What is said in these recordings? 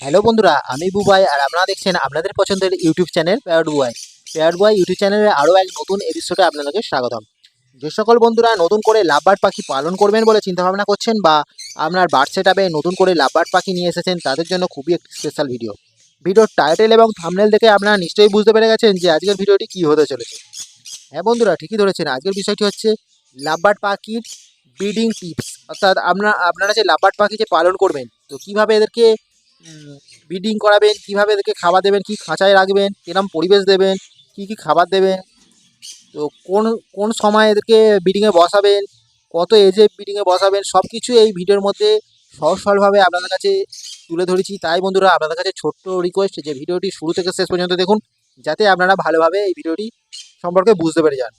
Hello বন্ধুরা, আমি বুবাই আর আপনারা দেখছেন আপনাদের পছন্দের YouTube channel parrot boy parrot boy YouTube চ্যানেলে আরও এক নতুন এপিসোডে আপনাদেরকে স্বাগতম। যে সকল বন্ধুরা নতুন করে লাভবার্ড পাখি পালন করবেন বলে চিন্তাভাবনা করছেন বা আপনার বার্ড সেট নতুন করে লাভবার্ড পাখি নিয়ে এসেছেন, তাদের জন্য খুবই একটি স্পেশাল ভিডিও ভিডিওর টাইটেল এবং থামনেল দেখে আপনারা নিশ্চয়ই বুঝতে পেরে গেছেন যে আজকের ভিডিওটি কী হতে চলেছে। হ্যাঁ বন্ধুরা, ঠিকই ধরেছেন, আজকের বিষয়টি হচ্ছে লাভবার্ড পাখির ব্রিডিং টিপস অর্থাৎ আপনারা আপনারা যে লাভবার্ড পাখি যে পালন করবেন, তো কীভাবে এদেরকে ব্রিডিং করাবেন, কীভাবে এদেরকে খাবার দেবেন, কি খাঁচায় রাখবেন, কিরম পরিবেশ দেবেন, কি কি খাবার দেবেন, তো কোন কোন সময় এদেরকে ব্রিডিংয়ে বসাবেন, কত এজে ব্রিডিংয়ে বসাবেন সব কিছু এই ভিডিওর মধ্যে সহজ সরলভাবে আপনাদের কাছে তুলে ধরেছি। তাই বন্ধুরা, আপনাদের কাছে ছোট্ট রিকোয়েস্ট যে ভিডিওটি শুরু থেকে শেষ পর্যন্ত দেখুন, যাতে আপনারা ভালোভাবে এই ভিডিওটি সম্পর্কে বুঝতে পেরে যান।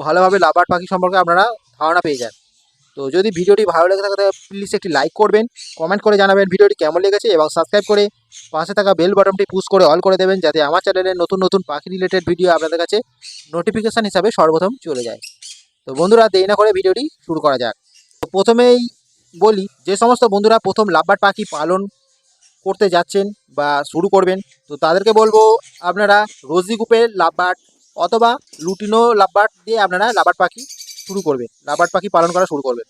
ভালোভাবে লাভার পাখি সম্পর্কে আপনারা ধারণা পেয়ে যান। তো যদি ভিডিওটি ভালো লেগে থাকে, তাহলে প্লিজ একটি লাইক করবেন কমেন্ট করে জানাবেন ভিডিওটি কেমন লেগেছে এবং সাবস্ক্রাইব করে পাশে থাকা বেল বাটনটি পুশ করে অল করে দেবেন যাতে আমার চ্যানেলে নতুন নতুন পাখি রিলেটেড ভিডিও আপনাদের কাছে নোটিফিকেশান হিসাবে সর্বপ্রথম চলে যায়। তো বন্ধুরা, দেরি না করে ভিডিওটি শুরু করা যাক। তো প্রথমেই বলি, যে সমস্ত বন্ধুরা প্রথম লাভবার পাখি পালন করতে যাচ্ছেন বা শুরু করবেন, তো তাদেরকে বলব, আপনারা রোজি গ্রুপের লাভবার্ড অথবা লুটিনো লাভবার্ড দিয়ে আপনারা লাভবার্ড পাখি শুরু করবে। লাভবার্ড পাখি পালন করা শুরু করবে।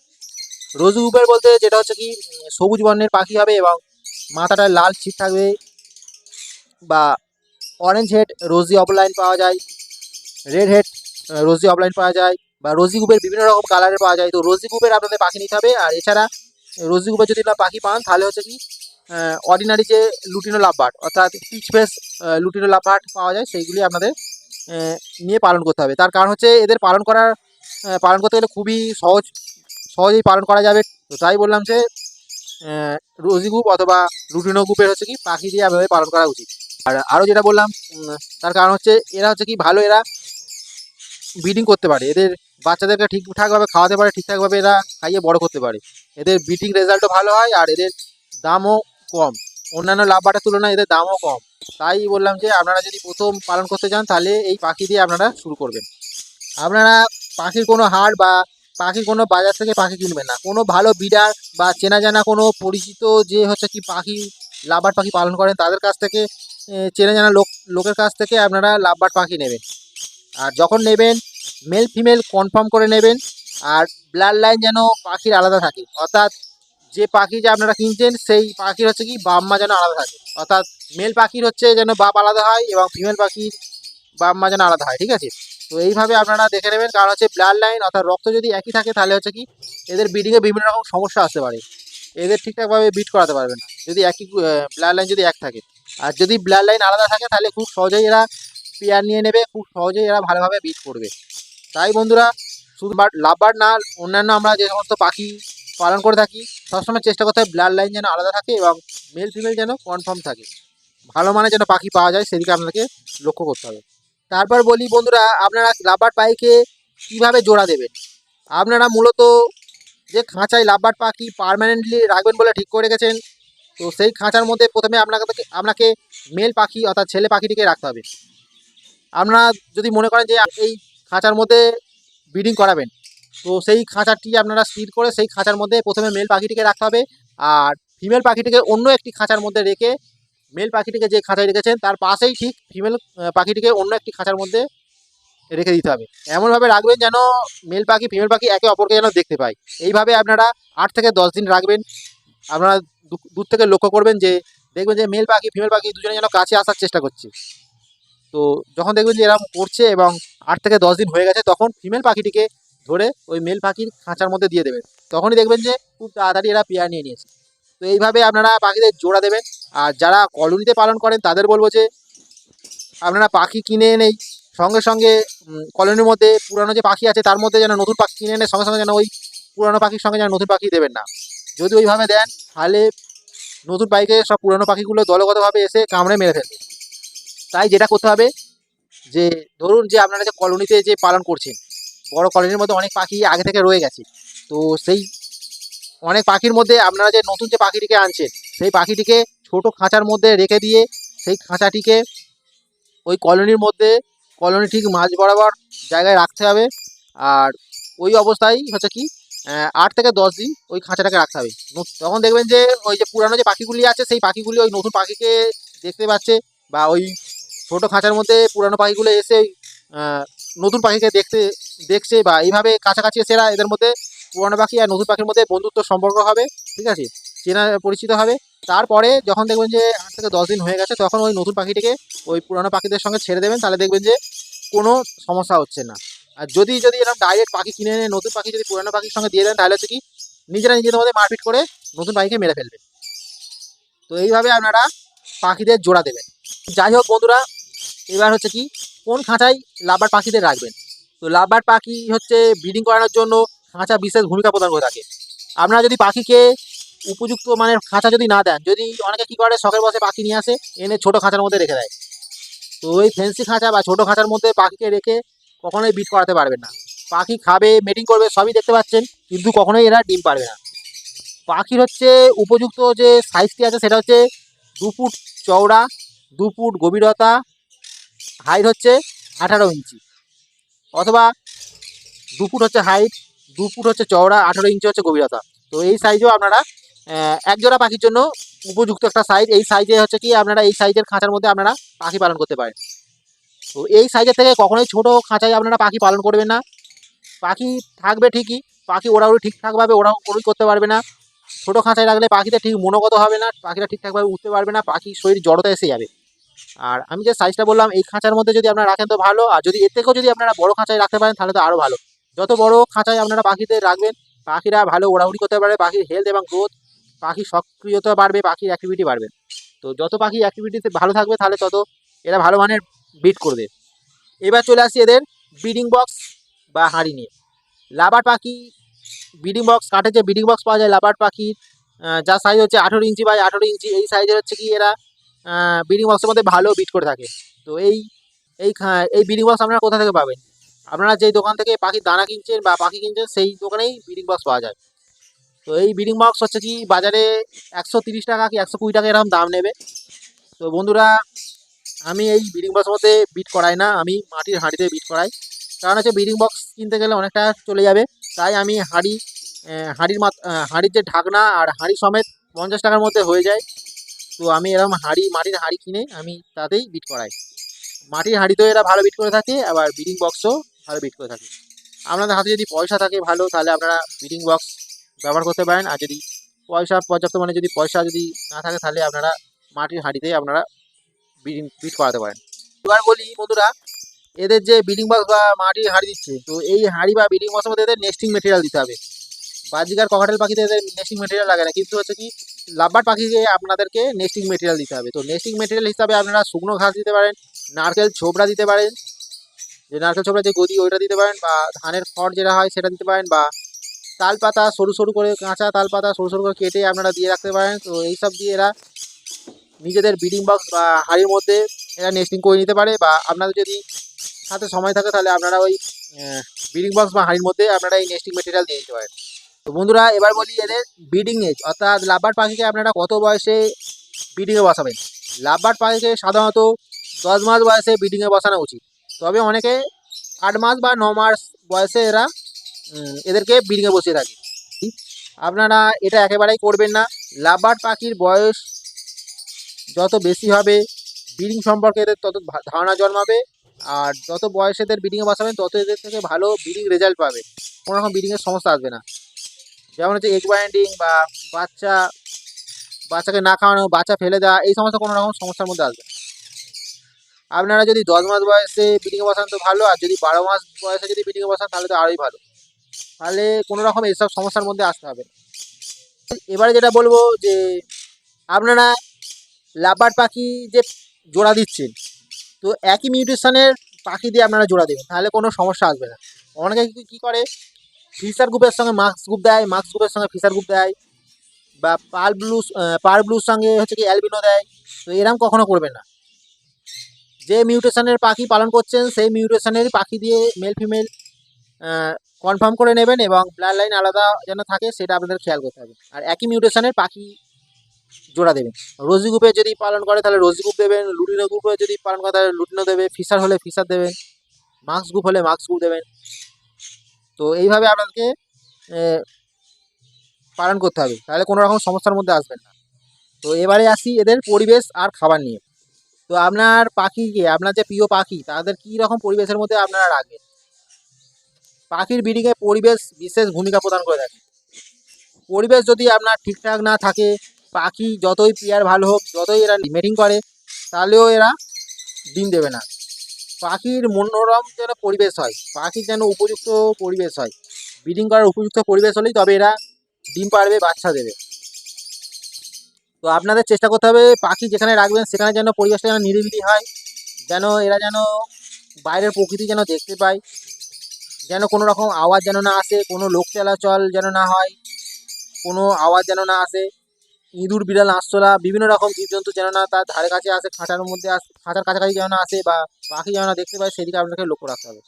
রোজি গ্রুপের বলতে যেটা হচ্ছে কি সবুজ বর্ণের পাখি হবে এবং মাথাটায় লাল ছিট থাকবে বা অরেঞ্জ হেড রোজি অফলাইন পাওয়া যায় রেড হেড রোজি অফলাইন পাওয়া যায় বা রোজি গ্রুপের বিভিন্ন রকম কালারের পাওয়া যায়। তো রোজি গ্রুপের আপনাদের পাখি নিতে হবে। আর এছাড়া রোজি গ্রুপের যদি না পাখি পান, তাহলে হচ্ছে কি অর্ডিনারি যে লুটিনো লাভবার্ড অর্থাৎ পিচ ফেস লুটিনো লাভবার্ড পাওয়া যায়, সেইগুলি আপনাদের নিয়ে পালন করতে হবে। তার কারণ হচ্ছে এদের পালন করার পালন করতে গেলে খুবই সহজ, সহজেই পালন করা যাবে। তো তাই বললাম যে রোজি গ্রুপ অথবা রুটিনো গ্রুপের হচ্ছে কি পাখি দিয়ে আপনাদের পালন করা উচিত। আর আরও যেটা বললাম তার কারণ হচ্ছে, এরা হচ্ছে কি, ভালো এরা ব্রিডিং করতে পারে। এদের বাচ্চাদেরকে ঠিকঠাকভাবে খাওয়াতে পারে, ঠিকঠাকভাবে এরা খাইয়ে বড় করতে পারে। এদের ব্রিডিং রেজাল্টও ভালো হয়, আর এদের দামও কম। অন্যান্য লাভবাটার তুলনায় এদের দামও কম। তাই বললাম যে, আপনারা যদি প্রথম পালন করতে চান, তাহলে এই পাখি দিয়ে আপনারা শুরু করবেন। আপনারা পাখির কোনো হাট বা পাখির কোনো বাজার থেকে পাখি কিনবে না। কোনো ভালো বিডার বা চেনা জানা কোনো পরিচিত যে হচ্ছে কি পাখি লাভবার পাখি পালন করেন, তাদের কাছ থেকে চেনা জানা লোক, লোকের কাছ থেকে আপনারা লাভবার পাখি নেবেন। আর যখন নেবেন মেল ফিমেল কনফার্ম করে নেবেন, আর ব্লাড লাইন যেন পাখির আলাদা থাকে। অর্থাৎ যে পাখি যে আপনারা কিনছেন, সেই পাখির হচ্ছে কি বাপ মা যেন আলাদা থাকে। অর্থাৎ মেল পাখির হচ্ছে যেন বাপ আলাদা হয় এবং ফিমেল পাখির বাপ মা যেন আলাদা হয়, ঠিক আছে? তো এইভাবে আপনারা দেখে নেবেন, কারণ হচ্ছে ব্লাড লাইন অর্থাৎ রক্ত যদি একই থাকে, তাহলে হচ্ছে কি, এদের ব্রিডিংয়ে বিভিন্ন রকম সমস্যা আসতে পারে। এদের ঠিকঠাকভাবে বিট করাতে পারবে না। যদি একই ব্লাড লাইন যদি এক থাকে। আর যদি ব্লাড লাইন আলাদা থাকে, তাহলে খুব সহজেই এরা পেয়ার নিয়ে নেবে, খুব সহজেই এরা ভালোভাবে বিট করবে। তাই বন্ধুরা, শুধু বাট লাভবার না, অন্যান্য আমরা যে সমস্ত পাখি পালন করে থাকি, সবসময় চেষ্টা করতে হবে ব্লাড লাইন যেন আলাদা থাকে এবং মেল ফিমেল যেন কনফার্ম থাকে। ভালো মানে যেন পাখি পাওয়া যায়, সেদিকে আপনাকে লক্ষ্য করতে হবে। তারপর বলি বন্ধুরা, আপনারা লাভবার পাখিকে কীভাবে জোড়া দেবেন? আপনারা মূলত যে খাঁচায় লাভবার পাখি পার্মানেন্টলি রাখবেন বলে ঠিক করে গেছেন তো সেই খাঁচার মধ্যে প্রথমে আপনাকে আপনাকে মেল পাখি অর্থাৎ ছেলে পাখিটিকে রাখতে হবে। আপনারা যদি মনে করেন যে এই খাঁচার মধ্যে ব্রিডিং করাবেন, তো সেই খাঁচাটি আপনারা স্থির করে সেই খাঁচার মধ্যে প্রথমে মেল পাখিটিকে রাখতে হবে, আর ফিমেল পাখিটিকে অন্য একটি খাঁচার মধ্যে রেখে মেল পাখিটিকে যে খাঁচায় রেখেছেন, তার পাশেই ঠিক ফিমেল পাখিটিকে অন্য একটি খাঁচার মধ্যে রেখে দিতে হবে। এমনভাবে রাখবেন যেন মেল পাখি ফিমেল পাখি একে অপরকে যেন দেখতে পায়। এইভাবে আপনারা আট থেকে দশ দিন রাখবেন। আপনারা দূর থেকে লক্ষ্য করবেন যে, দেখবেন যে মেল পাখি ফিমেল পাখি দুজনে যেন কাছে আসার চেষ্টা করছে। তো যখন দেখবেন যে এরকম করছে এবং আট থেকে দশ দিন হয়ে গেছে, তখন ফিমেল পাখিটিকে ধরে ওই মেল পাখির খাঁচার মধ্যে দিয়ে দেবেন। তখনই দেখবেন যে খুব তাড়াতাড়ি এরা পেয়ার নিয়ে নিয়েছে। তো এইভাবে আপনারা পাখিদের জোড়া দেবেন। আর যারা কলোনিতে পালন করেন, তাদের বলব যে, আপনারা পাখি কিনে এনেই সঙ্গে সঙ্গে কলোনির মধ্যে পুরানো যে পাখি আছে, তার মধ্যে যেন নতুন পাখি কিনে এনে সঙ্গে সঙ্গে যেন ওই পুরানো পাখির সঙ্গে যেন নতুন পাখি দেবেন না। যদি ওইভাবে দেন, তাহলে নতুন পাখিকে সব পুরানো পাখিগুলো দলগতভাবে এসে কামড়ে মেরে ফেলবে। তাই যেটা করতে হবে, যে, ধরুন যে আপনারা যে কলোনিতে যে পালন করছেন, বড় কলোনির মধ্যে অনেক পাখি আগে থেকে রয়ে গেছে। তো সেই অনেক পাখির মধ্যে আপনারা যে নতুন যে পাখিটিকে আনছেন, সেই পাখিটিকে ছোট খাঁচার মধ্যে রেখে দিয়ে সেই খাঁচাটিকে ওই কলোনির মধ্যে, কলোনি ঠিক মাঝ বরাবর জায়গায় রাখতে হবে। আর ওই অবস্থায় হচ্ছে কি আট থেকে দশ দিন ওই খাঁচাটাকে রাখতে হবে। তখন দেখবেন যে ওই যে পুরানো যে পাখিগুলি আছে, সেই পাখিগুলি ওই নতুন পাখিকে দেখতে পাচ্ছে বা ওই ছোট খাঁচার মধ্যে পুরানো পাখিগুলো এসে নতুন পাখিকে দেখতে, দেখছে বা এইভাবে কাছাকাছি এসে এরা এদের মধ্যে পুরানো পাখি আর নতুন পাখির মধ্যে বন্ধুত্ব সম্পর্ক হবে, ঠিক আছে? চেনা পরিচিত হবে। তারপরে যখন দেখবেন যে আট থেকে দশ দিন হয়ে গেছে, তখন ওই নতুন পাখিটিকে ওই পুরানো পাখিদের সঙ্গে ছেড়ে দেবেন। তাহলে দেখবেন যে কোনো সমস্যা হচ্ছে না। আর যদি যদি এরকম ডাইরেক্ট পাখি কিনে এনে নতুন পাখি যদি পুরনো পাখির সঙ্গে দিয়ে দেন, তাহলে হচ্ছে কি নিজেরা নিজেদের মধ্যে মারপিট করে নতুন পাখিকে মেরে ফেলবে তো এইভাবে আপনারা পাখিদের জোড়া দেবেন। যাই হোক বন্ধুরা, এবার হচ্ছে কি কোন খাঁচায় লাভবার পাখিদের রাখবেন? তো লাভবার পাখি হচ্ছে ব্রিডিং করানোর জন্য খাঁচা বিশেষ ভূমিকা প্রদান করে থাকে। আপনারা যদি পাখিকে উপযুক্ত মানে খাঁচা যদি না দেন, যদি অনেকে কী করে, শখের বসে পাখি নিয়ে আসে, এনে ছোট খাঁচার মধ্যে রেখে দেয়। তো ওই ফেন্সি খাঁচা বা ছোট খাঁচার মধ্যে পাখিকে রেখে কখনোই বিট করাতে পারবেন না। পাখি খাবে মেটিং করবে, সবই দেখতে পাচ্ছেন, কিন্তু কখনোই এরা ডিম পারবে না। পাখির হচ্ছে উপযুক্ত যে সাইজটি আছে, সেটা হচ্ছে দু ফুট চওড়া, দু ফুট গভীরতা হাইট হচ্ছে আঠারো ইঞ্চি, অথবা দু ফুট হচ্ছে হাইট দু ফুট হচ্ছে চওড়া, আঠারো ইঞ্চি হচ্ছে গভীরতা। তো এই সাইজেও আপনারা এক জোড়া পাখির জন্য উপযুক্ত একটা সাইজ এই সাইজে হচ্ছে কি আপনারা এই সাইজের খাঁচার মধ্যে আপনারা পাখি পালন করতে পারেন। তো এই সাইজের থেকে কখনোই ছোট খাঁচায় আপনারা পাখি পালন করবেন না। পাখি থাকবে ঠিকই, পাখি ওড়াউড়ি ঠিকঠাকভাবে ওড়াউড়ি করতে পারবে না। ছোটো খাঁচায় রাখলে পাখিতে ঠিক মনোগত হবে না, পাখিটা ঠিকঠাকভাবে উঠতে পারবে না পাখি শরীর জড়তা এসে যাবে। আর আমি যে সাইজটা বললাম, এই খাঁচার মধ্যে যদি আপনারা রাখেন তো ভালো, আর যদি এর থেকেও যদি আপনারা বড় খাঁচায় রাখতে পারেন তাহলে তো আরও ভালো। যত বড় খাঁচায় আপনারা পাখিদের রাখবেন, পাখিরা ভালো ওড়াউড়ি করতে পারবে, পাখির হেলথ এবং গ্রোথ পাখির সক্রিয়তা বাড়বে, পাখির অ্যাক্টিভিটি বাড়বে। তো যত পাখি অ্যাক্টিভিটিতে ভালো থাকবে, তাহলে তত এরা ভালো মানের বিট করবে। এবার চলে আসছি এদের ব্রিডিং বক্স বা হাঁড়ি নিয়ে। লাবার পাখি ব্রিডিং বক্স কাঠের যে ব্রিডিং বক্স পাওয়া যায় লাবার পাখির যার সাইজ হচ্ছে আঠেরো ইঞ্চি বাই আঠেরো ইঞ্চি, এই সাইজের হচ্ছে কি, এরা ব্রিডিং বক্সের মধ্যে ভালো বিট করে থাকে। তো এই এই এই ব্রিডিং বক্স আপনারা কোথা থেকে পাবেন? আপনারা যেই দোকান থেকে পাখির দানা কিনছেন বা পাখি কিনছেন, সেই দোকানেই ব্রিডিং বক্স পাওয়া যায়। তো এই ব্রিডিং বক্স হচ্ছে কি, বাজারে একশো তিরিশ টাকা কি একশো কুড়ি টাকা এরকম দাম নেবে। তো বন্ধুরা, আমি এই ব্রিডিং বক্সের মধ্যে বিট করাই না, আমি মাটির হাঁড়িতে বিট করাই। কারণ হচ্ছে ব্রিডিং বক্স কিনতে গেলে অনেকটা চলে যাবে। তাই আমি হাঁড়ি হাঁড়ির হাঁড়ির যে ঢাকনা আর হাঁড়ি সমেত পঞ্চাশ টাকার মধ্যে হয়ে যায়। তো আমি এরকম হাঁড়ি, মাটির হাঁড়ি কিনে আমি তাতেই বিট করাই। মাটির হাঁড়িতেও এরা ভালো বিট করে থাকে, আবার ব্রিডিং বক্সও ভালো বিট করে থাকে। আপনাদের হাতে যদি পয়সা থাকে ভালো, তাহলে আপনারা ব্রিডিং বক্স ব্যবহার করতে পারেন। আর যদি পয়সা, পর্যাপ্ত মানে যদি পয়সা যদি না থাকে, তাহলে আপনারা মাটির হাঁড়িতেই আপনারা ব্রিডিং বিট করাতে পারেন। এবার বলি বন্ধুরা, এদের যে ব্রিডিং বক্স বা মাটির হাঁড়ি দিচ্ছে, তো এই হাঁড়ি বা ব্রিডিং বক্সের মধ্যে এদের নেস্টিং মেটেরিয়াল দিতে হবে। বাজিকার ককাটেল পাখিতে এদের নেস্টিং মেটেরিয়াল লাগে না, কিন্তু হচ্ছে কি লাভবার পাখিকে আপনাদেরকে নেস্টিং মেটেরিয়াল দিতে হবে। তো নেস্টিং মেটেরিয়াল হিসাবে আপনারা শুকনো ঘাস দিতে পারেন, নারকেল, ছোবড়া দিতে পারেন যে নারকেল ছোবড়া যে গদি, ওইটা দিতে পারেন বা ধানের খড় যেটা হয় সেটা দিতে পারেন বা তাল পাতা সরু সরু করে কাঁচা তাল পাতা সরু সরু করে কেটে আপনারা দিয়ে রাখতে পারেন। তো এইসব দিয়ে এরা নিজেদের ব্রিডিং বক্স বা হাড়ির মধ্যে এরা নেস্টিং করে নিতে পারে বা আপনাদের যদি হাতে সময় থাকে তাহলে আপনারা ওই ব্রিডিং বক্স বা হাড়ির মধ্যে আপনারা এই নেস্টিং মেটেরিয়াল দিয়ে দিতে পারেন। তো বন্ধুরা, এবার বলি এদের ব্রিডিং এজ অর্থাৎ লাভবার পাখিকে আপনারা কত বয়সে ব্রিডিংয়ে বসাবেন? লাভবার পাখিকে সাধারণত দশ মাস বয়সে ব্রিডিংয়ে বসানো উচিত। তবে অনেকে আট মাস বা ন মাস বয়সে এরা এদেরকে ব্রিডিংয়ে বসিয়ে থাকে আপনারা এটা একেবারেই করবেন না। লাভবার্ড পাখির বয়স যত বেশি হবে ব্রিডিং সম্পর্কে এদের তত ধারণা জন্মাবে। আর যত বয়স এদের ব্রিডিংয়ে বসাবেন, তত এদের থেকে ভালো ব্রিডিং রেজাল্ট পাবে। কোনো রকম ব্রিডিংয়ের সমস্যা আসবে না। যেমন হচ্ছে এগ বাইন্ডিং বা বাচ্চা, বাচ্চাকে না খাওয়ানো, বাচ্চা ফেলে দেওয়া, এই সমস্ত কোনো রকম সমস্যার মধ্যে আসবে না। আপনারা যদি দশ মাস বয়সে ব্রিডিংয়ে বসান তো ভালো, আর যদি বারো মাস বয়সে যদি ব্রিডিংয়ে বসান তাহলে তো আরোই ভালো। তাহলে কোনো রকম এইসব সমস্যার মধ্যে আসতে হবে। এবারে যেটা বলব যে, আপনারা লাভবার্ড পাখি যে জোড়া দিচ্ছেন, তো একই মিউটেশনের পাখি দিয়ে আপনারা জোড়া দেবেন, তাহলে কোনো সমস্যা আসবে না। অনেকে কি- করে, ফিশার গ্রুপের সঙ্গে মাক্স গ্রুপ দেয় মাক্স গ্রুপের সঙ্গে ফিশার গ্রুপ দেয়, বা পার ব্লু পার ব্লুর সঙ্গে হচ্ছে কি অ্যালবিনো দেয়, তো এরকম কখনো করবেন না। যে মিউটেশনের পাখি পালন করছেন, সেই মিউটেশনের পাখি দিয়ে মেল ফিমেল কনফার্ম করে নেবেন এবং ব্লাড লাইন আলাদা যেন থাকে, সেটা আপনাদের খেয়াল করতে হবে। আর একই মিউটেশনের পাখি জোড়া দেবেন। রোজি গ্রুপে যদি পালন করে, তাহলে রোজি গ্রুপ দেবেন, লুটিনো গ্রুপে যদি পালন করে, তাহলে লুটিনো দেবে, ফিশার হলে ফিশার দেবেন, মাক্স গ্রুপ হলে মাক্স গ্রুপ দেবেন। তো এইভাবে আপনাদেরকে পালন করতে হবে। তাহলে কোনো রকম সমস্যার মধ্যে আসবেন না। তো এবারে আসি এদের পরিবেশ আর খাবার নিয়ে। তো আপনার পাখি পাখিকে আপনার যে প্রিয় পাখি, তাদের কী রকম পরিবেশের মধ্যে আপনারা রাখবেন পাখির ব্রিডিংয়ে পরিবেশ বিশেষ ভূমিকা প্রদান করে থাকে। পরিবেশ যদি আপনার ঠিকঠাক না থাকে, পাখি যতই পেয়ার ভালো হোক, যতই এরা মেটিং করে, তাহলেও এরা ডিম দেবে না। পাখির মনোরম যেন পরিবেশ হয়, পাখির যেন উপযুক্ত পরিবেশ হয় ব্রিডিং করার উপযুক্ত পরিবেশ হলেই তবে এরা ডিম পারবে বাচ্চা দেবে। তো আপনাদের চেষ্টা করতে হবে পাখি যেখানে রাখবেন, সেখানে যেন পরিবেশটা যেন নিরিবিলি হয়, যেন এরা যেন বাইরের প্রকৃতি যেন দেখতে পায়, যেন কোনো রকম আওয়াজ যেন না আসে, কোনো লোক চলাচল যেন না হয়, কোনো আওয়াজ যেন না আসে, ইঁদুর, বিড়াল আঁশতলা বিভিন্ন রকম জীবজন্তু যেন না তার ধারে কাছে আসে, খাঁচার মধ্যে আসে, খাঁচার কাছাকাছি যেন না আসে বা পাখি যেন না দেখতে পায়, সেদিকে আপনাকে লক্ষ্য রাখতে হবে।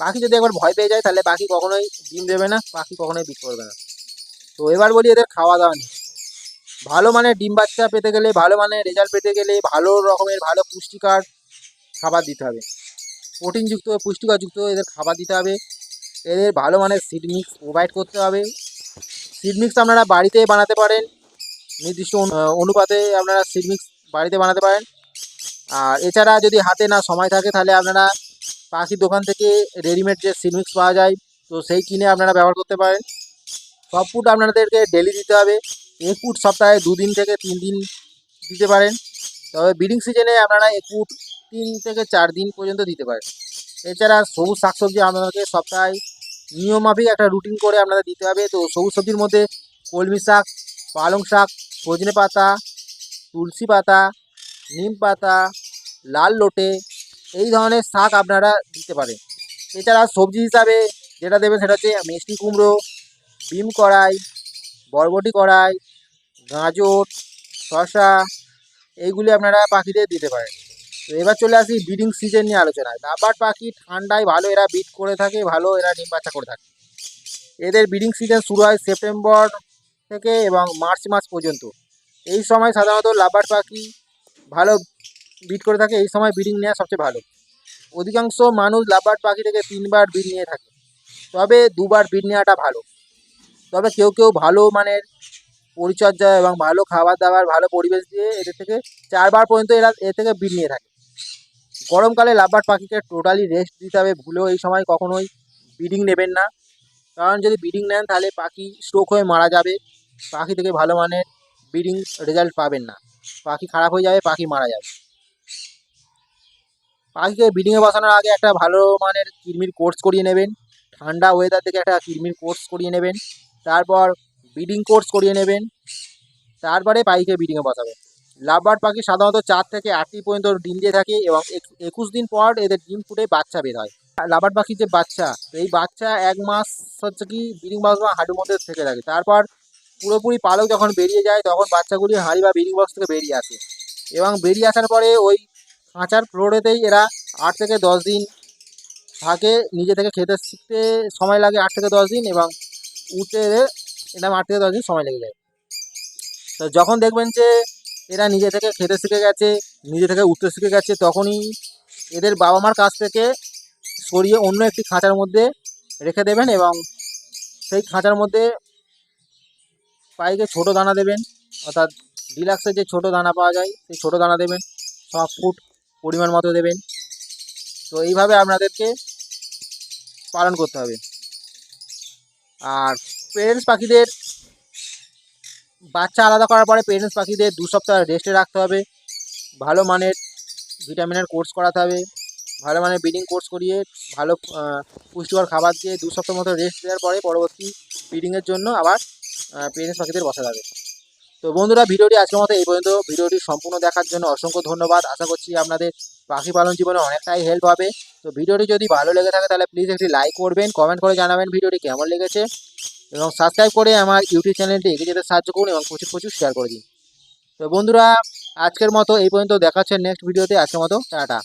পাখি যদি একবার ভয় পেয়ে যায়, তাহলে পাখি কখনোই ডিম দেবে না, পাখি কখনোই বিট করবে না। তো এবার বলি এদের খাওয়া দাওয়া নিয়ে। ভালো মানের ডিম বাচ্চা পেতে গেলে, ভালো মানের রেজাল্ট পেতে গেলে ভালো রকমের ভালো পুষ্টিকর খাবার দিতে হবে। প্রোটিনযুক্ত, পুষ্টিকরযুক্ত এদের খাবার দিতে হবে। এদের ভালো মানের সিড মিক্স প্রোভাইড করতে হবে। সিড মিক্স আপনারা বাড়িতে বানাতে পারেন। নির্দিষ্ট অনু- অনুপাতে আপনারা সিড মিক্স বাড়িতে বানাতে পারেন। আর এছাড়া যদি হাতে না সময় থাকে, তাহলে আপনারা পাখির দোকান থেকে রেডিমেড যে সিড মিক্স পাওয়া যায়, তো সেই কিনে আপনারা ব্যবহার করতে পারেন। সব ফুড আপনাদেরকে ডেলি দিতে হবে। এক ফুট সপ্তাহে দুদিন থেকে তিন দিন দিতে পারেন। তবে ব্রিডিং সিজনে আপনারা একুট তিন থেকে চার দিন পর্যন্ত দিতে পারেন। এছাড়া সবুজ শাকসবজি আপনাদেরকে সপ্তাহে নিয়মমাফিক একটা রুটিন করে আপনাদের দিতে হবে। তো সবুজ সবজির মধ্যে কলমি শাক, পালং শাক, সজনে পাতা, তুলসী পাতা, নিম পাতা, লাল লোটে এই ধরনের শাক আপনারা দিতে পারেন। এছাড়া সবজি হিসাবে যেটা দেবেন সেটা হচ্ছে মিষ্টি কুমড়ো, ডিম কড়াই, বরবটি কড়াই গাজর শশা এইগুলি আপনারা পাখিদের দিতে পারেন। তো এবার চলে আসি ব্রিডিং সিজন নিয়ে আলোচনায়। লাভার পাখি ঠান্ডায় ভালো এরা বিট করে থাকে, ভালো এরা ডিম বাচ্চা করে থাকে। এদের ব্রিডিং সিজন শুরু হয় সেপ্টেম্বর থেকে এবং মার্চ মাস পর্যন্ত। এই সময় সাধারণত লাভার পাখি ভালো বিট করে থাকে, এই সময় ব্রিডিং নেওয়া সবচেয়ে ভালো। অধিকাংশ মানুষ লাভার পাখি থেকে তিনবার বিট নিয়ে থাকে। তবে দুবার বিট নেওয়াটা ভালো। তবে কেউ কেউ ভালো মানের পরিচর্যা এবং ভালো খাবার দাবার ভালো পরিবেশ দিয়ে এদের থেকে চারবার পর্যন্ত এরা এর থেকে বিট নিয়ে থাকে। গরমকালে লাভবার পাখিকে টোটালি রেস্ট দিতে হবে। ভুলেও এই সময় কখনোই ব্রিডিং নেবেন না। কারণ যদি ব্রিডিং নেন, তাহলে পাখি স্ট্রোক হয়ে মারা যাবে। পাখি থেকে ভালো মানের ব্রিডিং রেজাল্ট পাবেন না। পাখি খারাপ হয়ে যাবে, পাখি মারা যাবে। পাখিকে ব্রিডিংয়ে বসানোর আগে একটা ভালো মানের কিরমির কোর্স করিয়ে নেবেন। ঠান্ডা ওয়েদার থেকে একটা কিরমির কোর্স করিয়ে নেবেন। তারপর ব্রিডিং কোর্স করিয়ে নেবেন। তারপরে পাখিকে ব্রিডিংয়ে বসাবেন। লাভবার্ড পাখি সাধারণত চার থেকে আটটি পর্যন্ত ডিম দিয়ে থাকে এবং এক- একুশ দিন পর এদের ডিম ফুটে বাচ্চা বের হয়। লাভবার্ড পাখির যে বাচ্চা, এই বাচ্চা এক মাস হচ্ছে কি ব্রিডিং বক্স বা হাঁটুর মধ্যে থেকে থাকে। তারপর পুরোপুরি পালক যখন বেরিয়ে যায়, তখন বাচ্চাগুলি হাঁড়ি বা ব্রিডিং বক্স থেকে বেরিয়ে আসে। এবং বেরিয়ে আসার পরে ওই খাঁচার ফ্লোরেতেই এরা আট থেকে দশ দিন থাকে। নিজে থেকে খেতে শিখতে সময় লাগে আট থেকে দশ দিন এবং উঠতে এরকম আট থেকে দশ সময় লেগে যায়। তো যখন দেখবেন যে এরা নিজে থেকে খেতে শিখে গেছে, নিজে থেকে উঠতে শিখে গেছে, তখনই এদের বাবা মার কাছ থেকে সরিয়ে অন্য একটি খাঁচার মধ্যে রেখে দেবেন এবং সেই খাঁচার মধ্যে পাইকে ছোট দানা দেবেন, অর্থাৎ ডিলাক্সের যে ছোট দানা পাওয়া যায়, সেই ছোট দানা দেবেন সব ফুট পরিমাণ মতো দেবেন। তো এইভাবে আপনাদেরকে পালন করতে হবে। আর পেরেন্টস পাখিদের বাচ্চা আলাদা করার পরে পেরেন্টস পাখিদের দু সপ্তাহ রেস্টে রাখতে হবে। ভালো মানের ভিটামিনের কোর্স করাতে হবে। ভালো মানের ব্রিডিং কোর্স করিয়ে ভালো পুষ্টিকর খাবার দিয়ে দু সপ্তাহ মতো রেস্ট দেওয়ার পরে পরবর্তী ব্রিডিংয়ের জন্য আবার পেরেন্টস পাখিদের বসা যাবে তো বন্ধুরা, ভিডিওটি আজকের মতো এই পর্যন্ত। ভিডিওটি সম্পূর্ণ দেখার জন্য অসংখ্য ধন্যবাদ। আশা করছি আপনাদের পাখি পালন জীবনে অনেকটাই হেল্প হবে। তো ভিডিওটি যদি ভালো লেগে থাকে, তাহলে প্লিজ একটি লাইক করবেন কমেন্ট করে জানাবেন ভিডিওটি কেমন লেগেছে। এবং সাবস্ক্রাইব করে আমার ইউটিউব চ্যানেলটি এগিয়ে যেতে সাহায্য করুন এবং প্রচুর প্রচুর শেয়ার করে দিন। তো বন্ধুরা, আজকের মতো এই পর্যন্ত দেখাচ্ছে নেক্সট ভিডিওতে আজকের মতো, টাটা।